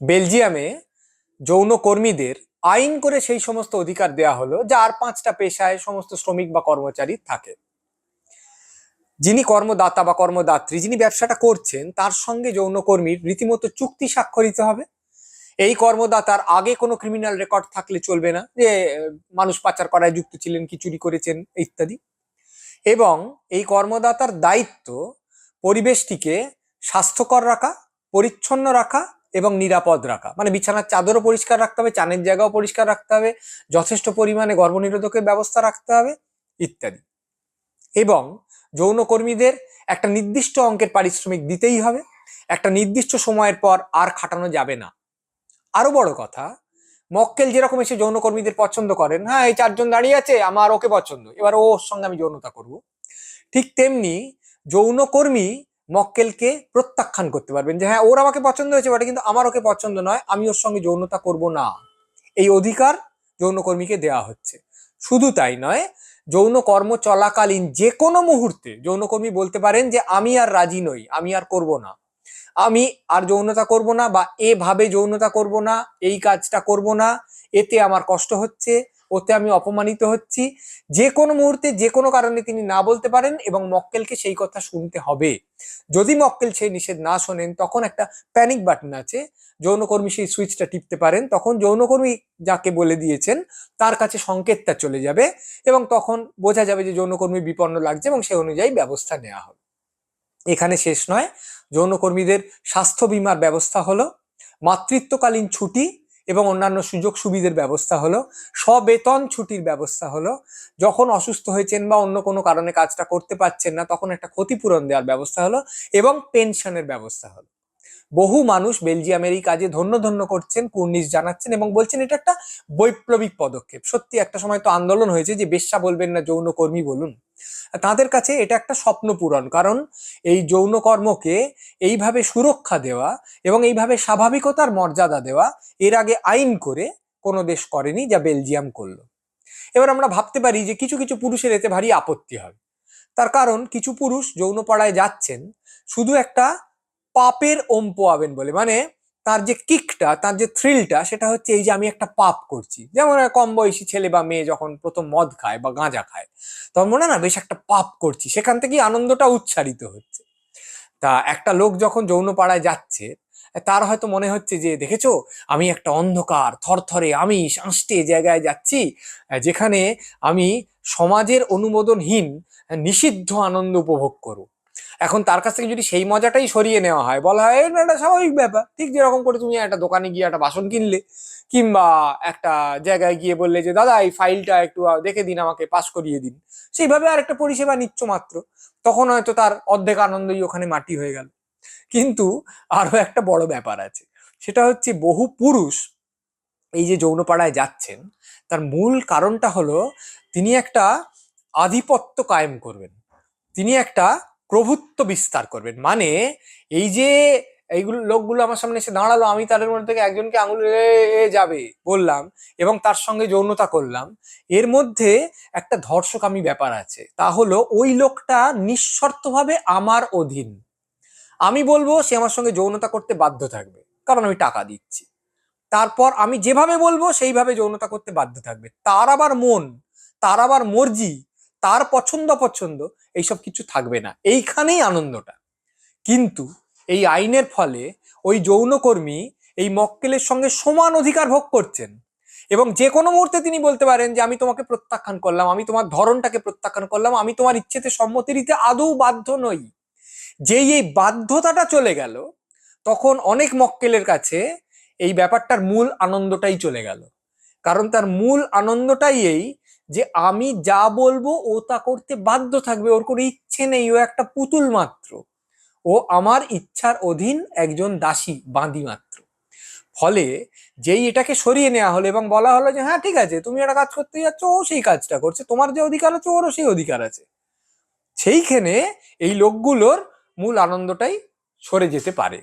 বেলজিয়ামে যৌন কর্মীদের আইন করে সেই সমস্ত অধিকার দেয়া হলো, যা আর পাঁচটা পেশায় সমস্ত শ্রমিক বা কর্মচারী থাকে। যিনি কর্মদাতা বা কর্মদাত্রী, যিনি ব্যবসাটা করছেন, তার সঙ্গে যৌনকর্মীর রীতিমতো চুক্তি স্বাক্ষরিত হবে। এই কর্মদাতার আগে কোনো ক্রিমিনাল রেকর্ড থাকলে চলবে না, যে মানুষ পাচার করায় যুক্ত ছিলেন, কি চুরি করেছেন, ইত্যাদি। এবং এই কর্মদাতার দায়িত্ব পরিবেশটিকে স্বাস্থ্যকর রাখা, পরিচ্ছন্ন রাখা এবং নিরাপদ রাখা। মানে বিছানার চাদরও পরিষ্কার রাখতে হবে, চানের জায়গাও পরিষ্কার রাখতে হবে, যথেষ্ট পরিমাণে গর্ভনিরোধকের ব্যবস্থা রাখতে হবে, ইত্যাদি। এবং যৌনকর্মীদের একটা নির্দিষ্ট অঙ্কের পারিশ্রমিক দিতেই হবে, একটা নির্দিষ্ট সময়ের পর আর খাটানো যাবে না। আরও বড় কথা, মক্কেল যেরকম এসে যৌনকর্মীদের পছন্দ করেন হ্যাঁ এই চারজন দাঁড়িয়ে আছে, আমার ওকে পছন্দ, এবার ওর সঙ্গে আমি যৌনতা করব। ঠিক তেমনি যৌনকর্মী মক্কেলকে প্রত্যাখ্যান করতে পারবেন যে হ্যাঁ ওর আমাকে পছন্দ হয়েছে, বটে, কিন্তু আমার ওকে পছন্দ নয়, আমি ওর সঙ্গে যৌনতা করব না। এই অধিকার যৌনকর্মীকে দেওয়া হচ্ছে। শুধু তাই নয় যৌন কর্ম চলাকালীন যে কোনো মুহূর্তে যৌনকর্মী বলতে পারেন যে, আমি আর রাজি নই, আমি আর করব না। আমি আর যৌনতা করব না বা এভাবে যৌনতা করব না, এই কাজটা করব না, এতে আমার কষ্ট হচ্ছে ওতে আমি অপমানিত হচ্ছি। যে কোনো মুহূর্তে, যে কোনো কারণে তিনি না বলতে পারেন এবং মক্কেলকে সেই কথা শুনতে হবে। যদি মক্কেল সেই নিষেধ না শোনেন, তখন একটা প্যানিক বাটন আছে। যৌনকর্মী সেই সুইচটা টিপতে পারেন। তখন যৌনকর্মী যাকে বলে দিয়েছেন, তার কাছে সংকেতটা চলে যাবে এবং তখন বোঝা যাবে যে যৌনকর্মী বিপন্ন লাগছে এবং সে অনুযায়ী ব্যবস্থা নেওয়া হবে। এখানে শেষ নয়। যৌনকর্মীদের স্বাস্থ্য বীমার ব্যবস্থা হলো। মাতৃত্বকালীন ছুটি এবং অন্যান্য সুযোগ সুবিধের ব্যবস্থা হলো সবেতন ছুটির ব্যবস্থা হলো, যখন অসুস্থ হয়েছেন বা অন্য কোনো কারণে কাজটা করতে পারছেন না, তখন একটা ক্ষতিপূরণ দেওয়ার ব্যবস্থা হলো এবং পেনশনের ব্যবস্থা হলো। বহু মানুষ বেলজিয়ামের এই কাজে ধন্য ধন্য করছেন, কুর্নিশ জানাচ্ছেন এবং বলছেন এটা একটা বৈপ্লবিক পদক্ষেপ। সত্যি একটা সময় তো আন্দোলন হয়েছে যে বেশ্যা বলবেন না যৌনকর্মী বলুন। তাদের কাছে এটা একটা স্বপ্ন পূরণ, কারণ এই যৌনকর্মকে এইভাবে সুরক্ষা দেওয়া এবং এইভাবে স্বাভাবিকতার মর্যাদা দেওয়া এর আগে আইন করে কোনো দেশ করেনি যা বেলজিয়াম করল। এবার আমরা ভাবতে পারি যে কিছু কিছু পুরুষের এতে ভারী আপত্তি হবে তার কারণ কিছু পুরুষ যৌনপাড়ায় যাচ্ছেন, শুধু একটা পাপের ওম পোয়াবেন বলে। মানে তার যে কিকটা, তার যে থ্রিলটা সেটা হচ্ছে এই যে আমি একটা পাপ করছি। যেমন কম বয়সী ছেলে বা মেয়ে যখন প্রথম মদ খায় বা গাঁজা খায়, তখন মনে না, বেশ একটা পাপ করছি, সেখান থেকেই আনন্দটা উচ্চারিত হচ্ছে। তা একটা লোক যখন যৌনপাড়ায় যাচ্ছে, তার হয়তো মনে হচ্ছে যে, দেখেছ? আমি একটা অন্ধকার, থরথরে আমি সাঁষ্টে জায়গায় যাচ্ছি, যেখানে আমি সমাজের অনুমোদনহীন, নিষিদ্ধ আনন্দ উপভোগ করব। এখন তার কাছ থেকে যদি সেই মজাটাই সরিয়ে নেওয়া হয়, বলা হয় এটা একটা স্বাভাবিক ব্যাপার। ঠিক যেরকম করে তুমি একটা দোকানে গিয়ে একটা বাসন কিনলে, কিংবা একটা জায়গায় গিয়ে বললে যে, দাদা, এই ফাইলটা একটু দেখে দিন, আমাকে পাস করিয়ে দিন। সেইভাবে আর একটা পরিষেবা নিচ্ছ মাত্র। তখন হয়তো তার অর্ধেক আনন্দই ওখানে মাটি হয়ে গেল। কিন্তু আরও একটা বড় ব্যাপার আছে। সেটা হচ্ছে বহু পুরুষ এই যে যৌনপাড়ায় যাচ্ছেন, তার মূল কারণটা হলো তিনি একটা আধিপত্য কায়েম করবেন। তিনি একটা প্রভুত্ব বিস্তার করবেন। মানে এই যে এইগুলো লোকগুলো আমার সামনে এসে দাঁড়াল, আমি তাদের মধ্যে থেকে একজনকে আঙুল যাবে বললাম এবং তার সঙ্গে যৌনতা করলাম। এর মধ্যে একটা ধর্ষকামী ব্যাপার আছে। তা হলো ওই লোকটা নিঃশর্তভাবে আমার অধীন। আমি বলব সে আমার সঙ্গে যৌনতা করতে বাধ্য থাকবে, কারণ আমি টাকা দিচ্ছি। তারপর আমি যেভাবে বলব সেইভাবে যৌনতা করতে বাধ্য থাকবে। তার আবার মন, তার আবার মর্জি তার পছন্দ পছন্দ এইসব কিছু থাকবে না। এইখানেই আনন্দটা। কিন্তু এই আইনের ফলে ওই যৌনকর্মী এই মক্কেলের সঙ্গে সমান অধিকার ভোগ করছেন এবং যে কোনো মুহূর্তে তিনি বলতে পারেন যে, আমি তোমাকে প্রত্যাখ্যান করলাম, আমি তোমার ধরনটাকে প্রত্যাখ্যান করলাম, আমি তোমার ইচ্ছেতে সম্মতি দিতে আদৌ বাধ্য নই। যেই এই বাধ্যতাটা চলে গেল, তখন অনেক মক্কেলের কাছে এই ব্যাপারটার মূল আনন্দটাই চলে গেল। কারণ তার মূল আনন্দটাই এই যে আমি যা বলব ও তা করতে বাধ্য থাকবে, ওর কোনো ইচ্ছে নেই, ও একটা পুতুল মাত্র। ও আমার ইচ্ছার অধীন একজন দাসী বাঁধি মাত্র। ফলে যেই এটাকে সরিয়ে নেওয়া হলো এবং বলা হলো যে হ্যাঁ ঠিক আছে, তুমি একটা কাজ করতে যাচ্ছ, ও সেই কাজটা করছে, তোমার যে অধিকার আছে, ওরও সেই অধিকার আছে। সেইখানে এই লোকগুলোর মূল আনন্দটাই সরে যেতে পারে।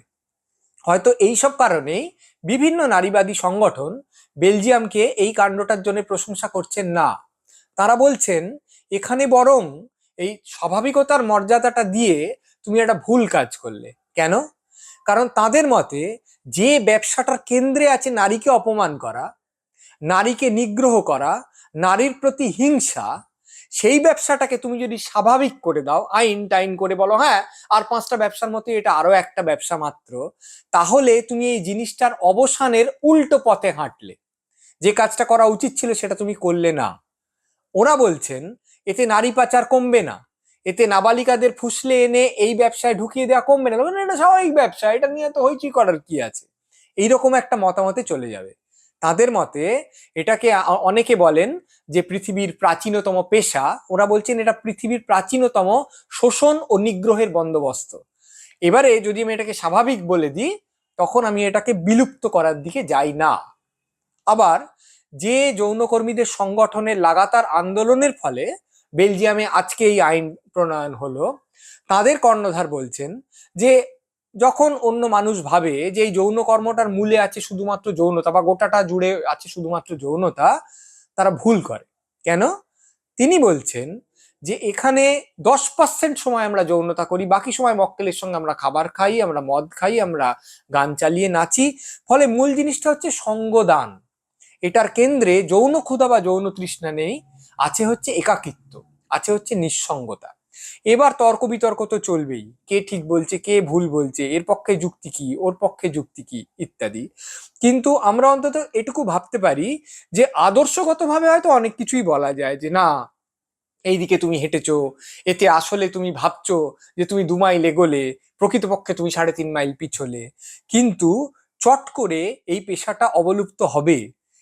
হয়তো এই সব কারণেই বিভিন্ন নারীবাদী সংগঠন বেলজিয়ামকে এই কাণ্ডটার জন্য প্রশংসা করছেন না। তারা বলছেন, এখানে বরং এই স্বাভাবিকতার মর্যাদাটা দিয়ে তুমি একটা ভুল কাজ করলে। কেন? কারণ তাদের মতে যে ব্যবসাটার কেন্দ্রে আছে নারীকে অপমান করা, নারীকে নিগ্রহ করা, নারীর প্রতি হিংসা, সেই ব্যবসাটাকে তুমি যদি স্বাভাবিক করে দাও, আইন টাইন করে বলো হ্যাঁ আর পাঁচটা ব্যবসার মতো এটা আরও একটা ব্যবসা মাত্র, তাহলে তুমি এই জিনিসটার অবসানের উল্টো পথে হাঁটলে। যে কাজটা করা উচিত ছিল সেটা তুমি করলে না। ওরা বলছেন, এতে নারী পাচার কমবে না। এতে নাবালিকাদের ফুসলে এনে এই ব্যবসায় ঢুকিয়ে দেওয়া কমবে না। এটা স্বাভাবিক ব্যবসা, এটা নিয়ে তো হইচই করার কি আছে? এইরকম একটা মতামতে চলে যাবে। তাদের মতে এটাকে অনেকে বলেন যে পৃথিবীর প্রাচীনতম পেশা, ওরা বলছেন এটা পৃথিবীর প্রাচীনতম শোষণ ও নিগ্রহের বন্দোবস্ত। এবারে যদি আমি এটাকে স্বাভাবিক বলে দিই, তখন আমি এটাকে বিলুপ্ত করার দিকে যাই না। আবার যে যৌনকর্মীদের সংগঠনের লাগাতার আন্দোলনের ফলে বেলজিয়ামে আজকে এই আইন প্রণয়ন হলো, তাদের কর্ণধার বলছেন যে যখন অন্য মানুষ ভাবে যে এই যৌন কর্মটার মূলে আছে শুধুমাত্র যৌনতা বা গোটাটা জুড়ে আছে শুধুমাত্র যৌনতা, তারা ভুল করে। কেন? তিনি বলছেন যে এখানে দশ পার্সেন্ট সময় আমরা যৌনতা করি, বাকি সময় মক্কেলের সঙ্গে আমরা খাবার খাই, আমরা মদ খাই, আমরা গান চালিয়ে নাচি। ফলে মূল জিনিসটা হচ্ছে সঙ্গদান। এটার কেন্দ্রে যৌন ক্ষুধা বা যৌন তৃষ্ণা নেই, আছে হচ্ছে একাকিত্ব, আছে হচ্ছে নিঃসঙ্গতা। এবার তর্ক বিতর্ক তো চলবেই, কে ঠিক বলছে, কে ভুল বলছে, এর পক্ষে যুক্তি কি, ওর পক্ষে যুক্তি কি, ইত্যাদি। কিন্তু আমরা অন্তত এটুকু ভাবতে পারি যে আদর্শগতভাবে হয়তো অনেক কিছুই বলা যায় যে, না, এইদিকে তুমি হেঁটেছো, এতে আসলে তুমি ভাবছ যে তুমি দু মাইল এগোলে, প্রকৃতপক্ষে তুমি সাড়ে তিন মাইল পিছলে। কিন্তু চট করে এই পেশাটা অবলুপ্ত হবে।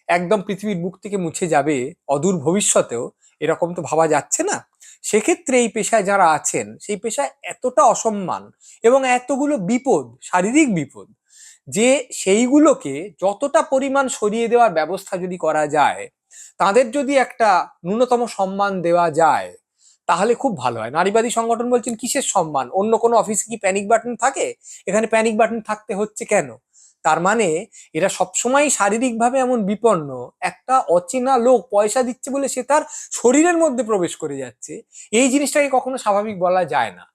একদম পৃথিবীর বুক থেকে মুছে যাবে, অদূর ভবিষ্যতেও, এরকম তো ভাবা যাচ্ছে না। সেক্ষেত্রে এই পেশায় যারা আছেন, সেই পেশায় এতটা অসম্মান এবং এতগুলো বিপদ, শারীরিক বিপদ, যে সেইগুলোকে যতটা পরিমাণ সরিয়ে দেওয়ার ব্যবস্থা যদি করা যায়, তাদের যদি একটা ন্যূনতম সম্মান দেওয়া যায়, তাহলে খুব ভালো হয়। নারীবাদী সংগঠন বলছেন, কিসের সম্মান? অন্য কোনো অফিসে কি প্যানিক বাটন থাকে? এখানে প্যানিক বাটন থাকতে হচ্ছে কেন? তার মানে এরা সবসময় শারীরিকভাবে এমন বিপন্ন। একটা অচেনা লোক পয়সা দিচ্ছে বলে সে তার শরীরের মধ্যে প্রবেশ করে যাচ্ছে। এই জিনিসটাকে কখনো স্বাভাবিক বলা যায় না।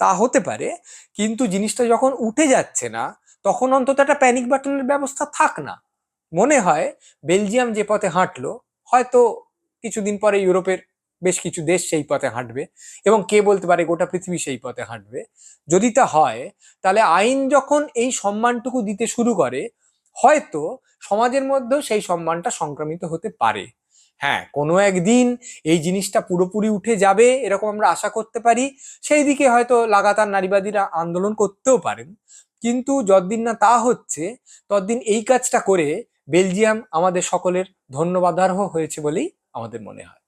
তা হতে পারে, কিন্তু জিনিসটা যখন উঠে যাচ্ছে না, তখন অন্তত একটা প্যানিক বাটনের ব্যবস্থা থাক না। মনে হয়, বেলজিয়াম যে পথে হাঁটলো, হয়তো কিছুদিন পরে ইউরোপের বেশ কিছু দেশ সেই পথে হাঁটবে এবং কে বলতে পারে গোটা পৃথিবী সেই পথে হাঁটবে। যদি তা হয়, তাহলে আইন যখন এই সম্মানটুকু দিতে শুরু করে, হয়তো সমাজের মধ্যেও সেই সম্মানটা সংক্রামিত হতে পারে। হ্যাঁ কোনো একদিন এই জিনিসটা পুরোপুরি উঠে যাবে এরকম আমরা আশা করতে পারি, সেই দিকে হয়তো লাগাতার নারীবাদীরা আন্দোলন করতেও পারেন। কিন্তু যতদিন না তা হচ্ছে, ততদিন এই কাজটা করে বেলজিয়াম আমাদের সকলের ধন্যবাদার্হ হয়েছে বলেই আমাদের মনে হয়।